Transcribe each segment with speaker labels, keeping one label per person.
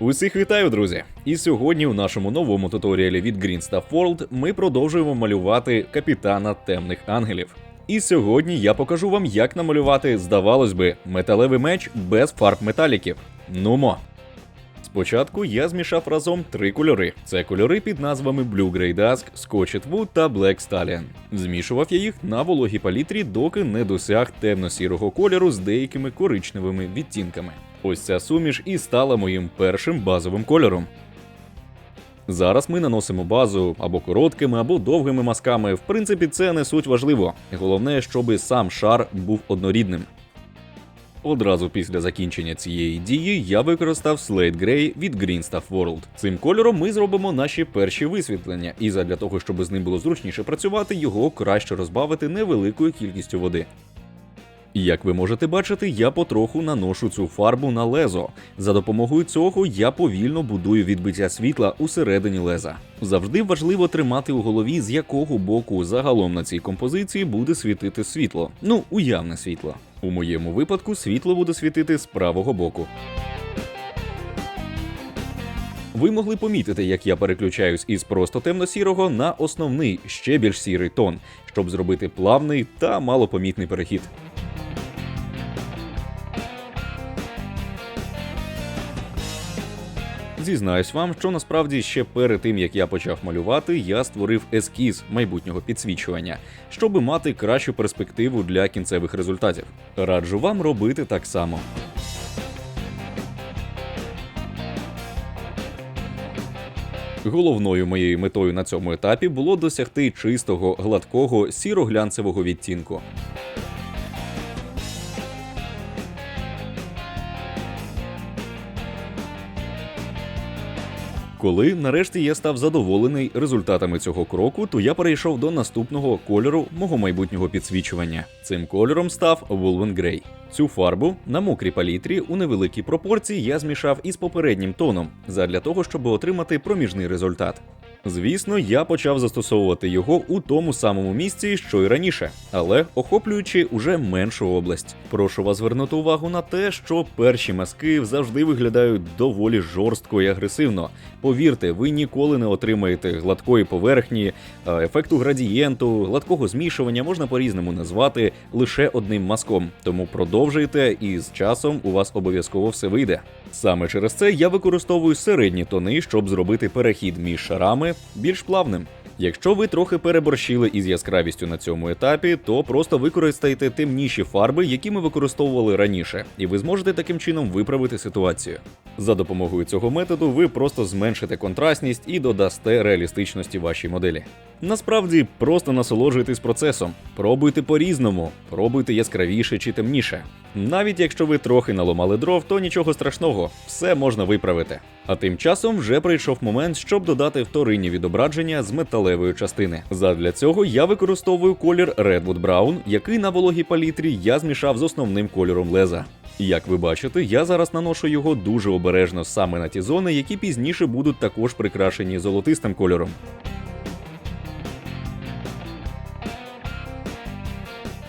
Speaker 1: Усіх вітаю, друзі! І сьогодні у нашому новому туторіалі від Green Stuff World ми продовжуємо малювати капітана темних ангелів. І сьогодні я покажу вам, як намалювати, здавалось би, металевий меч без фарб металіків. Нумо. Спочатку я змішав разом три кольори. Це кольори під назвами Blue Grey Dusk, Scotched Wood та Black Stallion. Змішував я їх на вологій палітрі, доки не досяг темно-сірого кольору з деякими коричневими відтінками. Ось ця суміш і стала моїм першим базовим кольором. Зараз ми наносимо базу або короткими, або довгими мазками. В принципі, це не суть важливо. Головне, щоб сам шар був однорідним. Одразу після закінчення цієї дії я використав Slate Grey від Green Stuff World. Цим кольором ми зробимо наші перші висвітлення, і задля того, щоб з ним було зручніше працювати, його краще розбавити невеликою кількістю води. Як ви можете бачити, я потроху наношу цю фарбу на лезо. За допомогою цього я повільно будую відбиття світла усередині леза. Завжди важливо тримати у голові, з якого боку загалом на цій композиції буде світити світло. Ну, уявне світло. У моєму випадку світло буде світити з правого боку. Ви могли помітити, як я переключаюсь із просто темно-сірого на основний, ще більш сірий тон, щоб зробити плавний та малопомітний перехід. Зізнаюсь вам, що насправді ще перед тим як я почав малювати, я створив ескіз майбутнього підсвічування, щоб мати кращу перспективу для кінцевих результатів. Раджу вам робити так само. Головною моєю метою на цьому етапі було досягти чистого, гладкого, сіро-глянцевого відтінку. Коли нарешті я став задоволений результатами цього кроку, то я перейшов до наступного кольору мого майбутнього підсвічування. Цим кольором став Woolven Grey. Цю фарбу на мокрій палітрі у невеликій пропорції я змішав із попереднім тоном, задля того, щоб отримати проміжний результат. Звісно, я почав застосовувати його у тому самому місці, що й раніше, але охоплюючи уже меншу область. Прошу вас звернути увагу на те, що перші мазки завжди виглядають доволі жорстко і агресивно. Повірте, ви ніколи не отримаєте гладкої поверхні, е, ефекту градієнту, гладкого змішування можна по-різному назвати лише одним мазком. Тому продовжуйте, і з часом у вас обов'язково все вийде. Саме через це я використовую середні тони, щоб зробити перехід між шарами більш плавним. Якщо ви трохи переборщили із яскравістю на цьому етапі, то просто використайте темніші фарби, які ми використовували раніше, і ви зможете таким чином виправити ситуацію. За допомогою цього методу ви просто зменшите контрастність і додасте реалістичності вашій моделі. Насправді просто насолоджуйтесь процесом, пробуйте по-різному, пробуйте яскравіше чи темніше. Навіть якщо ви трохи наломали дров, то нічого страшного, все можна виправити. А тим часом вже прийшов момент, щоб додати вторинні відображення з металевої частини. Задля цього я використовую колір Redwood Brown, який на вологій палітрі я змішав з основним кольором леза. Як ви бачите, я зараз наношу його дуже обережно саме на ті зони, які пізніше будуть також прикрашені золотистим кольором.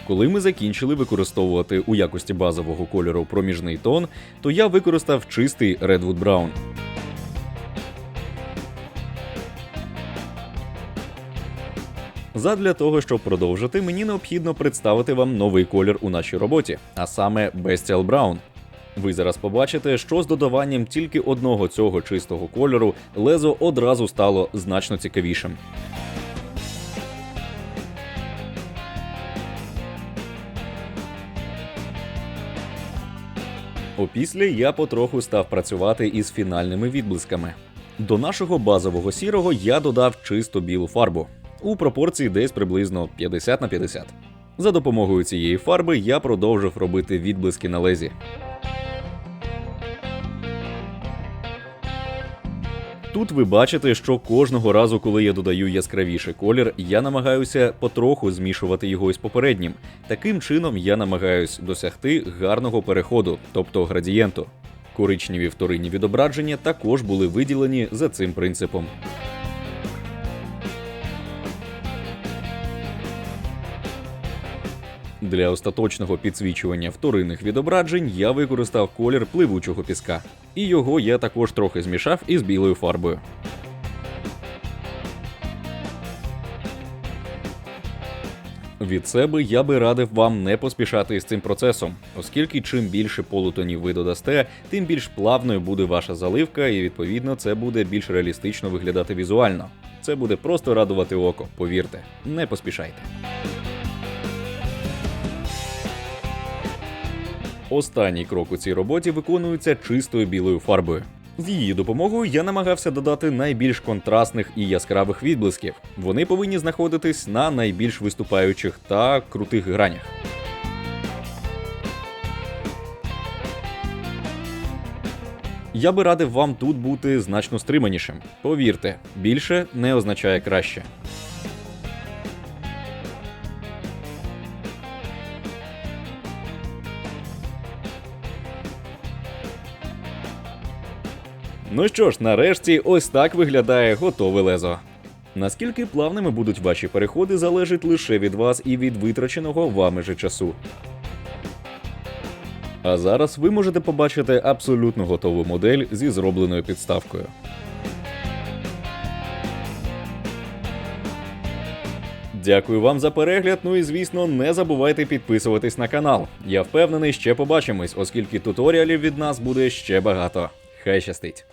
Speaker 1: Коли ми закінчили використовувати у якості базового кольору проміжний тон, то я використав чистий Redwood Brown. Задля того, щоб продовжити, мені необхідно представити вам новий колір у нашій роботі, а саме Bestial Brown. Ви зараз побачите, що з додаванням тільки одного цього чистого кольору лезо одразу стало значно цікавішим. Опісля я потроху став працювати із фінальними відблисками. До нашого базового сірого я додав чисто білу фарбу у пропорції десь приблизно 50 на 50. За допомогою цієї фарби я продовжив робити відблиски на лезі. Тут ви бачите, що кожного разу, коли я додаю яскравіший колір, я намагаюся потроху змішувати його із попереднім. Таким чином я намагаюсь досягти гарного переходу, тобто градієнту. Коричневі вторинні відображення також були виділені за цим принципом. Для остаточного підсвічування вторинних відображень я використав колір пливучого піска. і його я також трохи змішав із білою фарбою. Від себе я би радив вам не поспішати із цим процесом, оскільки чим більше полутонів ви додасте, тим більш плавною буде ваша заливка, і відповідно це буде більш реалістично виглядати візуально. Це буде просто радувати око, повірте, не поспішайте. Останній крок у цій роботі виконується чистою білою фарбою. З її допомогою я намагався додати найбільш контрастних і яскравих відблисків. Вони повинні знаходитись на найбільш виступаючих та крутих гранях. Я би радив вам тут бути значно стриманішим. Повірте, більше не означає краще. Ну що ж, нарешті, ось так виглядає готове лезо. Наскільки плавними будуть ваші переходи, залежить лише від вас і від витраченого вами же часу. А зараз ви можете побачити абсолютно готову модель зі зробленою підставкою. Дякую вам за перегляд. Ну і звісно, не забувайте підписуватись на канал. Я впевнений, ще побачимось, оскільки туторіалів від нас буде ще багато. Хай щастить!